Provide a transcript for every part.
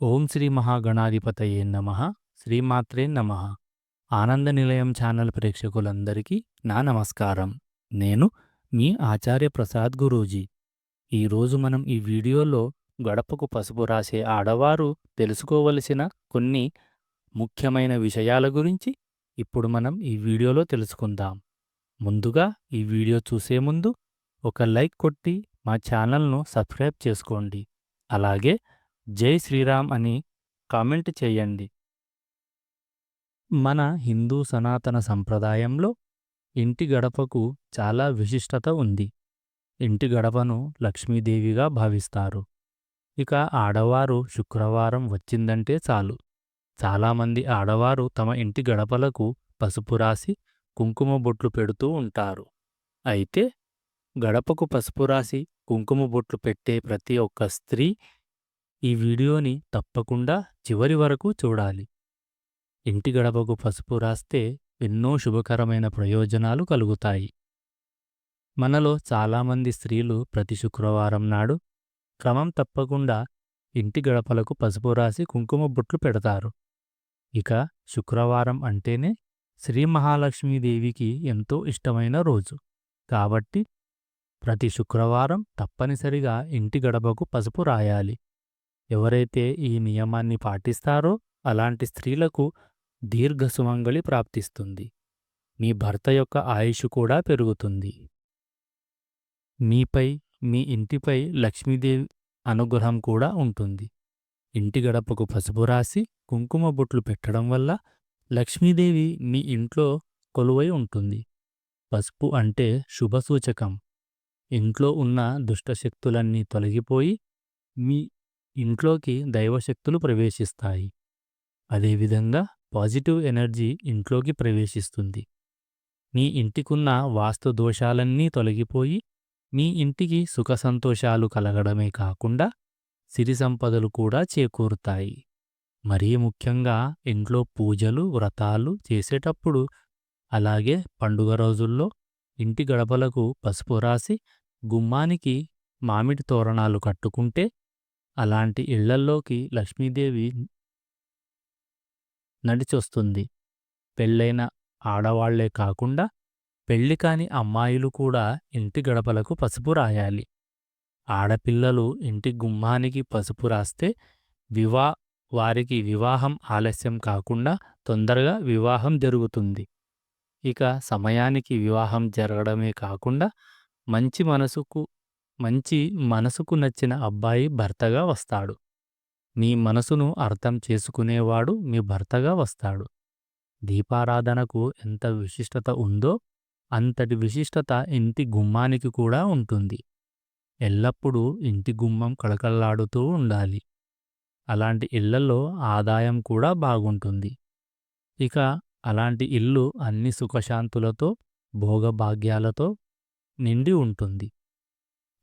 ఓం శ్రీ మహాగణాధిపతయే నమ శ్రీమాత్రే నమ. ఆనంద నిలయం ఛానల్ ప్రేక్షకులందరికీ నా నమస్కారం. నేను మీ ఆచార్య ప్రసాద్ గురూజీ. ఈరోజు మనం ఈ వీడియోలో గడపకు పసుపు రాసే ఆడవారు తెలుసుకోవలసిన కొన్ని ముఖ్యమైన విషయాల గురించి ఇప్పుడు మనం ఈ వీడియోలో తెలుసుకుందాం. ముందుగా ఈ వీడియో చూసే ముందు ఒక లైక్ కొట్టి మా ఛానల్ను సబ్స్క్రైబ్ చేసుకోండి. అలాగే జై శ్రీరామ్ అని కామెంట్ చేయండి. మన హిందూ సనాతన సంప్రదాయంలో ఇంటి గడపకు చాలా విశిష్టత ఉంది. ఇంటి గడపను లక్ష్మీదేవిగా భావిస్తారు. ఇక ఆడవారు శుక్రవారం వచ్చిందంటే చాలు. చాలామంది ఆడవారు తమ ఇంటి గడపలకు పసుపు రాసి కుంకుమ బొట్లు పెడుతూ ఉంటారు. అయితే గడపకు పసుపు రాసి కుంకుమ బొట్లు పెట్టే ప్రతి ఒక్క స్త్రీ ఈ వీడియోని తప్పకుండా చివరి వరకు చూడాలి. ఇంటి గడపకు పసుపు రాస్తే ఎన్నో శుభకరమైన ప్రయోజనాలు కలుగుతాయి. మనలో చాలామంది స్త్రీలు ప్రతి శుక్రవారం నాడు క్రమం తప్పకుండా ఇంటి గడపలకు పసుపు రాసి కుంకుమ బొట్లు పెడతారు. ఇక శుక్రవారం అంటేనే శ్రీ మహాలక్ష్మీదేవికి ఎంతో ఇష్టమైన రోజు. కాబట్టి ప్రతి శుక్రవారం తప్పనిసరిగా ఇంటి గడపకు పసుపు రాయాలి. ఎవరైతే ఈ నియమాన్ని పాటిస్తారో అలాంటి స్త్రీలకు దీర్ఘసుమంగళి ప్రాప్తిస్తుంది. మీ భర్త యొక్క ఆయుష్ కూడా పెరుగుతుంది. మీపై మీ ఇంటిపై లక్ష్మీదేవి అనుగ్రహం కూడా ఉంటుంది. ఇంటి గడపకు పసుపు రాసి కుంకుమ బొట్లు పెట్టడం వల్ల లక్ష్మీదేవి మీ ఇంట్లో కొలువై ఉంటుంది. పసుపు అంటే శుభసూచకం. ఇంట్లో ఉన్న దుష్టశక్తులన్నీ తొలగిపోయి మీ ఇంట్లోకి దైవశక్తులు ప్రవేశిస్తాయి. అదేవిధంగా పాజిటివ్ ఎనర్జీ ఇంట్లోకి ప్రవేశిస్తుంది. మీ ఇంటికున్న వాస్తు దోషాలన్నీ తొలగిపోయి మీ ఇంటికి సుఖ సంతోషాలు కలగడమే కాకుండా సిరి సంపదలు కూడా చేకూరుతాయి. మరీ ముఖ్యంగా ఇంట్లో పూజలు వ్రతాలు చేసేటప్పుడు అలాగే పండుగ రోజుల్లో ఇంటి గడపలకు పసుపు రాసి గుమ్మానికి మామిడి తోరణాలు కట్టుకుంటే అలాంటి ఇళ్ళల్లోకి లక్ష్మీదేవి నడిచొస్తుంది. పెళ్ళైన ఆడవాళ్ళే కాకుండా పెళ్ళి కాని అమ్మాయిలు కూడా ఇంటి గడపలకు పసుపు రాయాలి. ఆడపిల్లలు ఇంటి గుమ్మానికి పసుపు రాస్తే వివా వారికి వివాహం ఆలస్యం కాకుండా తొందరగా వివాహం జరుగుతుంది. ఇక సమయానికి వివాహం జరగడమే కాకుండా మంచి మనసుకు మంచి మనసుకు నచ్చిన అబ్బాయి భర్తగా వస్తాడు. మీ మనసును అర్థం చేసుకునేవాడు మీ భర్తగా వస్తాడు. దీపారాధనకు ఎంత విశిష్టత ఉందో అంతటి విశిష్టత ఇంటి గుమ్మానికి కూడా ఉంటుంది. ఎల్లప్పుడూ ఇంటి గుమ్మం కళకళలాడుతూ ఉండాలి. అలాంటి ఇళ్ళలో ఆదాయం కూడా బాగుంటుంది. ఇక అలాంటి ఇల్లు అన్ని సుఖశాంతులతో భోగభాగ్యాలతో నిండి ఉంటుంది.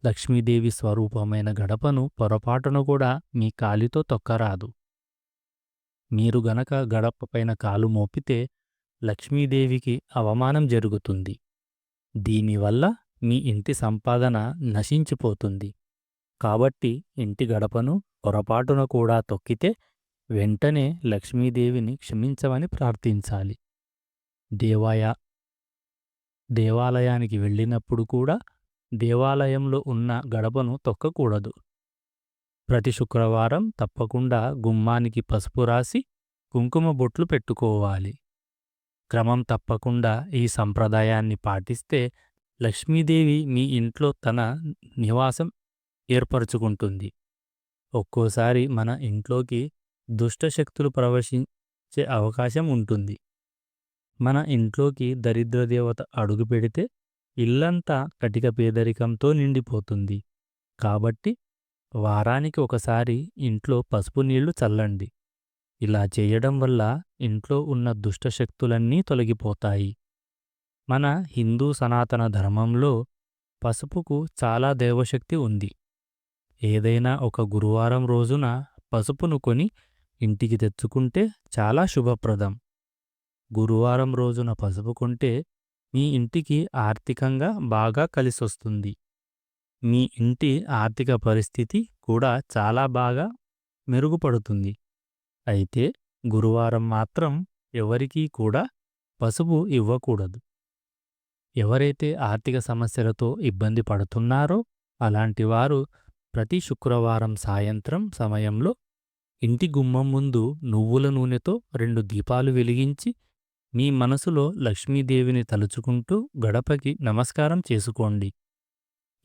లక్ష్మీదేవి స్వరూపమైన గడపను పొరపాటును కూడా మీ కాలితో తొక్కరాదు. మీరు గనక గడపపైన కాలు మోపితే లక్ష్మీదేవికి అవమానం జరుగుతుంది. దీనివల్ల మీ ఇంటి సంపాదన నశించిపోతుంది. కాబట్టి ఇంటి గడపను పొరపాటున కూడా తొక్కితే వెంటనే లక్ష్మీదేవిని క్షమించమని ప్రార్థించాలి. దేవాయ దేవాలయానికి వెళ్ళినప్పుడు కూడా దేవాలయంలో ఉన్న గడపను తొక్కకూడదు. ప్రతి శుక్రవారం తప్పకుండా గుమ్మానికి పసుపు రాసి కుంకుమ బొట్లు పెట్టుకోవాలి. క్రమం తప్పకుండా ఈ సంప్రదాయాన్ని పాటిస్తే లక్ష్మీదేవి మీ ఇంట్లో తన నివాసం ఏర్పరచుకుంటుంది. ఒక్కోసారి మన ఇంట్లోకి దుష్టశక్తులు ప్రవేశించే అవకాశం ఉంటుంది. మన ఇంట్లోకి దరిద్రదేవత అడుగు పెడితే ఇల్లంతా కటిక పేదరికంతో నిండిపోతుంది. కాబట్టి వారానికి ఒకసారి ఇంట్లో పసుపు నీళ్ళు చల్లండి. ఇలా చేయడం వల్ల ఇంట్లో ఉన్న దుష్టశక్తులన్నీ తొలగిపోతాయి. మన హిందూ సనాతన ధర్మంలో పసుపుకు చాలా దేవశక్తి ఉంది. ఏదైనా ఒక గురువారం రోజున పసుపును కొని ఇంటికి తెచ్చుకుంటే చాలా శుభప్రదం. గురువారం రోజున పసుపు కొంటే మీ ఇంటికి ఆర్థికంగా బాగా కలిసొస్తుంది. మీ ఇంటి ఆర్థిక పరిస్థితి కూడా చాలా బాగా మెరుగుపడుతుంది. అయితే గురువారం మాత్రం ఎవరికీ కూడా పసుపు ఇవ్వకూడదు. ఎవరైతే ఆర్థిక సమస్యలతో ఇబ్బంది పడుతున్నారో అలాంటి వారు ప్రతి శుక్రవారం సాయంత్రం సమయంలో ఇంటి గుమ్మం ముందు నువ్వుల నూనెతో రెండు దీపాలు వెలిగించి మీ మనసులో లక్ష్మీదేవిని తలుచుకుంటూ గడపకి నమస్కారం చేసుకోండి.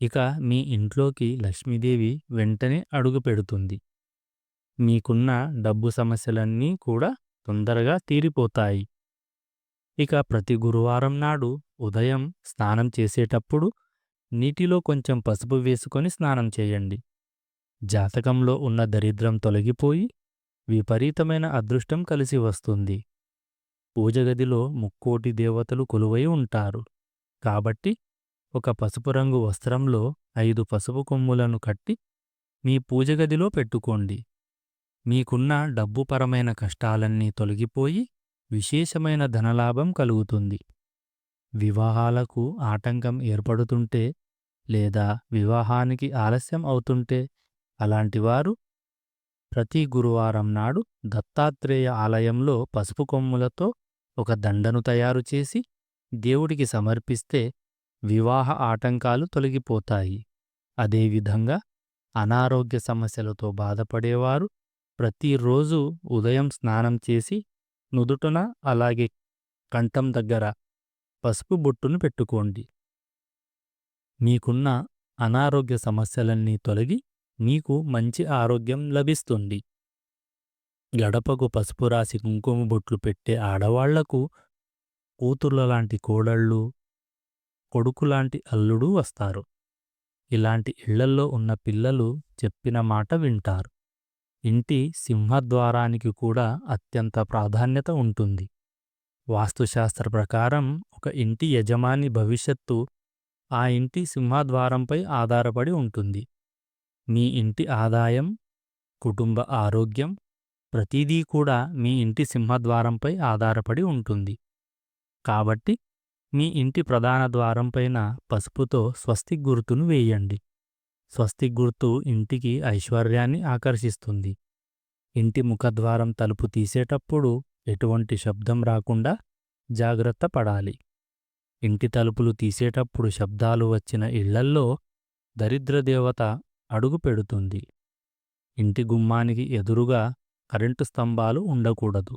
ఇక మీ ఇంట్లోకి లక్ష్మీదేవి వెంటనే అడుగు పెడుతుంది. మీకున్న డబ్బు సమస్యలన్నీ కూడా తొందరగా తీరిపోతాయి. ఇక ప్రతి గురువారం నాడు ఉదయం స్నానం చేసేటప్పుడు నీటిలో కొంచెం పసుపు వేసుకొని స్నానం చేయండి. జాతకంలో ఉన్న దరిద్రం తొలగిపోయి విపరీతమైన అదృష్టం కలిసి వస్తుంది. పూజగదిలో ముక్కోటి దేవతలు కొలువై ఉంటారు. కాబట్టి ఒక పసుపు రంగు వస్త్రంలో ఐదు పసుపు కొమ్ములను కట్టి మీ పూజగదిలో పెట్టుకోండి. మీకున్న డబ్బుపరమైన కష్టాలన్నీ తొలగిపోయి విశేషమైన ధనలాభం కలుగుతుంది. వివాహాలకు ఆటంకం ఏర్పడుతుంటే లేదా వివాహానికి ఆలస్యం అవుతుంటే అలాంటివారు ప్రతి గురువారం నాడు దత్తాత్రేయ ఆలయంలో పసుపు కొమ్ములతో ఒక దండను తయారు చేసి దేవుడికి సమర్పిస్తే వివాహ ఆటంకాలు తొలగిపోతాయి. అదేవిధంగా అనారోగ్య సమస్యలతో బాధపడేవారు ప్రతిరోజు ఉదయం స్నానం చేసి నుదుటన అలాగే కంఠం దగ్గర పసుపు బొట్టును పెట్టుకోండి. మీకున్న అనారోగ్య సమస్యలన్నీ తొలగి మీకు మంచి ఆరోగ్యం లభిస్తుంది. గడపకు పసుపు రాసి కుంకుమ బొట్లు పెట్టే ఆడవాళ్ళకు కూతుర్లలాంటి కోడళ్ళు కొడుకులాంటి అల్లుడు వస్తారు. ఇలాంటి ఇళ్ళల్లో ఉన్న పిల్లలు చెప్పిన మాట వింటారు. ఇంటి సింహద్వారానికి కూడా అత్యంత ప్రాధాన్యత ఉంటుంది. వాస్తుశాస్త్ర ప్రకారం ఒక ఇంటి యజమాని భవిష్యత్తు ఆ ఇంటి సింహద్వారంపై ఆధారపడి ఉంటుంది. మీ ఇంటి ఆదాయం కుటుంబ ఆరోగ్యం ప్రతిదీ కూడా మీ ఇంటి సింహద్వారంపై ఆధారపడి ఉంటుంది. కాబట్టి మీ ఇంటి ప్రధాన ద్వారంపైన పసుపుతో స్వస్తిక్ గుర్తును వేయండి. స్వస్తిక్ గుర్తు ఇంటికి ఐశ్వర్యాన్ని ఆకర్షిస్తుంది. ఇంటి ముఖద్వారం తలుపు తీసేటప్పుడు ఎటువంటి శబ్దం రాకుండా జాగ్రత్త పడాలి. ఇంటి తలుపులు తీసేటప్పుడు శబ్దాలు వచ్చిన ఇళ్ళల్లో దరిద్రదేవత అడుగు పెడుతుంది. ఇంటి గుమ్మానికి ఎదురుగా కరెంటు స్తంభాలు ఉండకూడదు.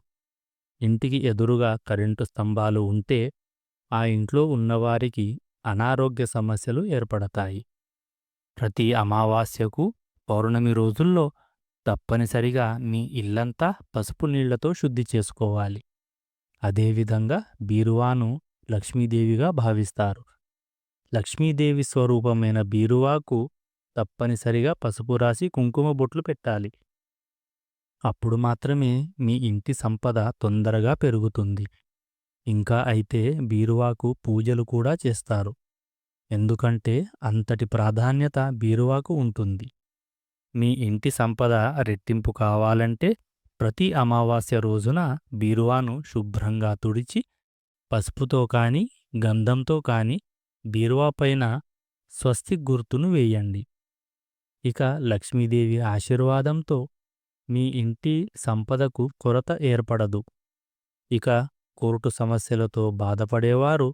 ఇంటికి ఎదురుగా కరెంటు స్తంభాలు ఉంటే ఆ ఇంట్లో ఉన్నవారికి అనారోగ్య సమస్యలు ఏర్పడతాయి. ప్రతి అమావాస్యకు పౌర్ణమి రోజుల్లో తప్పనిసరిగా మీ ఇల్లంతా పసుపు నీళ్ళతో శుద్ధి చేసుకోవాలి. అదేవిధంగా బీరువాను లక్ష్మీదేవిగా భావిస్తారు. లక్ష్మీదేవి స్వరూపమైన బీరువాకు తప్పనిసరిగా పసుపు రాసి కుంకుమ బొట్లు పెట్టాలి. అప్పుడు మాత్రమే మీ ఇంటి సంపద తొందరగా పెరుగుతుంది. ఇంకా అయితే బీరువాకు పూజలు కూడా చేస్తారు. ఎందుకంటే అంతటి ప్రాధాన్యత బీరువాకు ఉంటుంది. మీ ఇంటి సంపద రెట్టింపు కావాలంటే ప్రతి అమావాస్య రోజున బీరువాను శుభ్రంగా తుడిచి పసుపుతో కాని గంధంతో కాని బీరువాపైన స్వస్తి గుర్తును వేయండి. ఇక లక్ష్మీదేవి ఆశీర్వాదంతో మీ ఇంటి సంపదకు కొరత ఏర్పడదు. ఇక కోర్టు సమస్యలతో బాధపడేవారు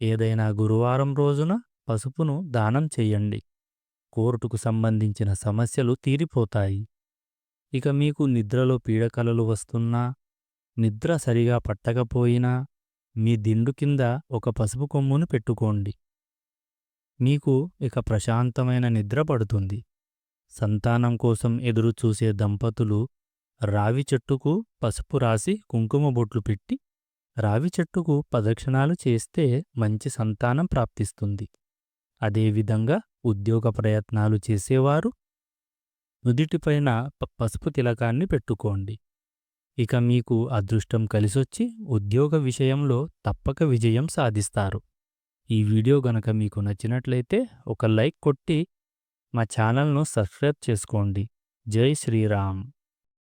ఏదైనా గురువారం రోజున పసుపును దానం చెయ్యండి కోర్టుకు సంబంధించిన సమస్యలు తీరిపోతాయి. ఇక మీకు నిద్రలో పీడకలలు వస్తున్నా నిద్ర సరిగా పట్టకపోయినా మీ దిండు కింద ఒక పసుపు కొమ్మును పెట్టుకోండి. మీకు ఇక ప్రశాంతమైన నిద్ర పడుతుంది. సంతానం కోసం ఎదురుచూసే దంపతులు రావి చెట్టుకు పసుపు రాసి కుంకుమ బొట్లు పెట్టి రావి చెట్టుకు ప్రదక్షిణాలు చేస్తే మంచి సంతానం ప్రాప్తిస్తుంది. అదేవిధంగా ఉద్యోగ ప్రయత్నాలు చేసేవారు నుదిటిపైన పసుపు తిలకాన్ని పెట్టుకోండి. ఇక మీకు అదృష్టం కలిసొచ్చి ఉద్యోగ విషయంలో తప్పక విజయం సాధిస్తారు. ఈ వీడియో గనక మీకు నచ్చినట్లయితే ఒక లైక్ కొట్టి మా ఛానల్ను సబ్స్క్రైబ్ చేసుకోండి. జై శ్రీరామ్.